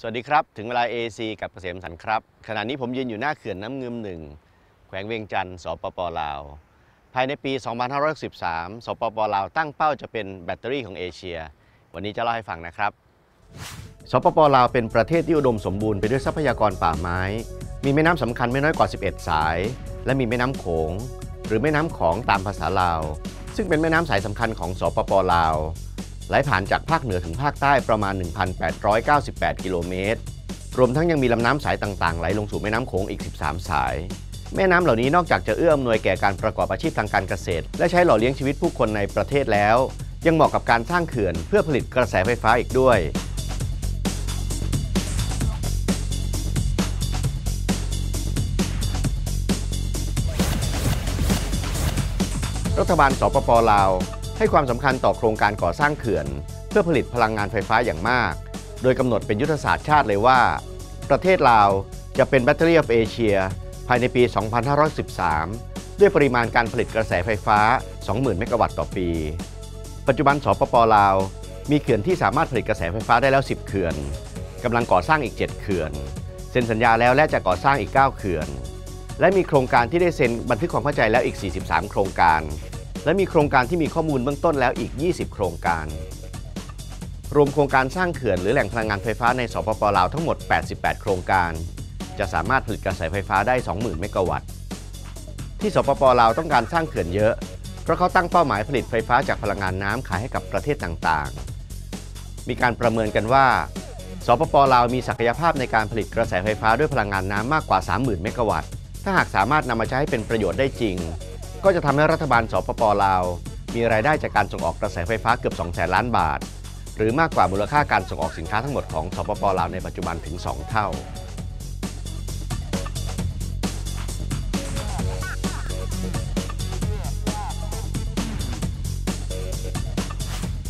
สวัสดีครับ ถึงเวลา AC กับเกษมสันครับ ขณะนี้ผมยืนอยู่หน้าเขื่อนน้ำเงิมหนึ่งแขวงเวียงจันทร์สปปลาว ภายในปี 2513 สปปลาวตั้งเป้าจะเป็นแบตเตอรี่ของเอเชีย วันนี้จะเล่าให้ฟังนะครับ สปปลาวเป็นประเทศที่อุดมสมบูรณ์ไปด้วยทรัพยากรป่าไม้ มีแม่น้ำสำคัญไม่น้อยกว่า 11 สาย และมีแม่น้ำโขง หรือแม่น้ำของตามภาษาลาว ซึ่งเป็นแม่น้ำสายสำคัญของสปปลาว ไหลผ่านจากภาคเหนือถึงภาคใต้ประมาณ 1,898 กิโลเมตร รวมทั้งยังมีลำน้ำสายต่างๆ ไหลลงสู่แม่น้ำโขงอีก 13 สาย แม่น้ำเหล่านี้นอกจากจะเอื้ออำนวยแก่การประกอบอาชีพทางการเกษตร และใช้หล่อเลี้ยงชีวิตผู้คนในประเทศแล้ว ยังเหมาะกับการสร้างเขื่อนเพื่อผลิตกระแสไฟฟ้าอีกด้วยรัฐบาลสปปลาว ให้ความสำคัญต่อโครงการก่อสร้างเขื่อน เพื่อผลิตพลังงานไฟฟ้าอย่างมาก โดยกำหนดเป็นยุทธศาสตร์ชาติเลยว่า ประเทศลาวจะเป็นแบตเตอรี่ of เอเชียภายในปี 2513 ด้วยปริมาณการผลิตกระแสไฟฟ้า 20,000 เมกะวัตต์ต่อปี ปัจจุบันสปปลาว มีเขื่อนที่สามารถผลิตกระแสไฟฟ้าได้แล้ว 10 เขื่อนกำลังก่อสร้างอีก 7 เขื่อน เซ็นสัญญาแล้วและจะก่อสร้างอีก 9 เขื่อน และมีโครงการที่ได้เซ็นบันทึกความเข้าใจแล้วอีก 43 โครงการ และมีโครงการที่มีข้อมูลเบื้องต้นแล้วอีก 20 โครงการ รวมโครงการสร้างเขื่อนหรือแหล่งพลังงานไฟฟ้าในสปปลาวทั้งหมด 88 โครงการ จะสามารถผลิตกระแสไฟฟ้าได้ 20,000 เมกะวัตต์ ที่สปปลาวต้องการสร้างเขื่อนเยอะ เพราะเขาตั้งเป้าหมายผลิตไฟฟ้าจากพลังงานน้ำขายให้กับประเทศต่างๆ มีการประเมินกันว่า สปปลาวมีศักยภาพในการผลิตกระแสไฟฟ้าด้วยพลังงานน้ำมากกว่า 30,000 เมกะวัตต์ ถ้าหากสามารถนำมาใช้ให้เป็นประโยชน์ได้จริง ก็จะทำให้รัฐบาลสปปลาว มีรายได้จากการส่งออกกระแสไฟฟ้าเกือบ2แสนล้านบาท หรือมากกว่ามูลค่าการส่งออกสินค้าทั้งหมดของสปปลาวในปัจจุบันถึง 2 เท่า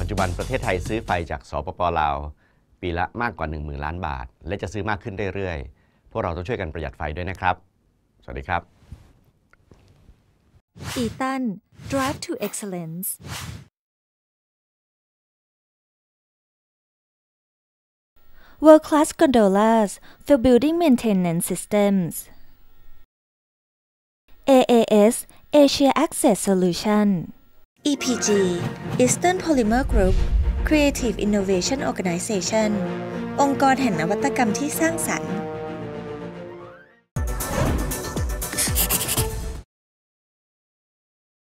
ปัจจุบันประเทศไทยซื้อไฟจากสปปลาว ปีละมากกว่า 1 0,000 ล้านบาท และจะซื้อมากขึ้นเรื่อยๆ พวกเราต้องช่วยกันประหยัดไฟด้วยนะครับ สวัสดีครับ อีตัน Drive to Excellence World Class Gondolas for Building Maintenance Systems AAS Asia Access Solution EPG Eastern Polymer Group Creative Innovation Organization องค์กรแห่งนวัตกรรมที่สร้างสรรค์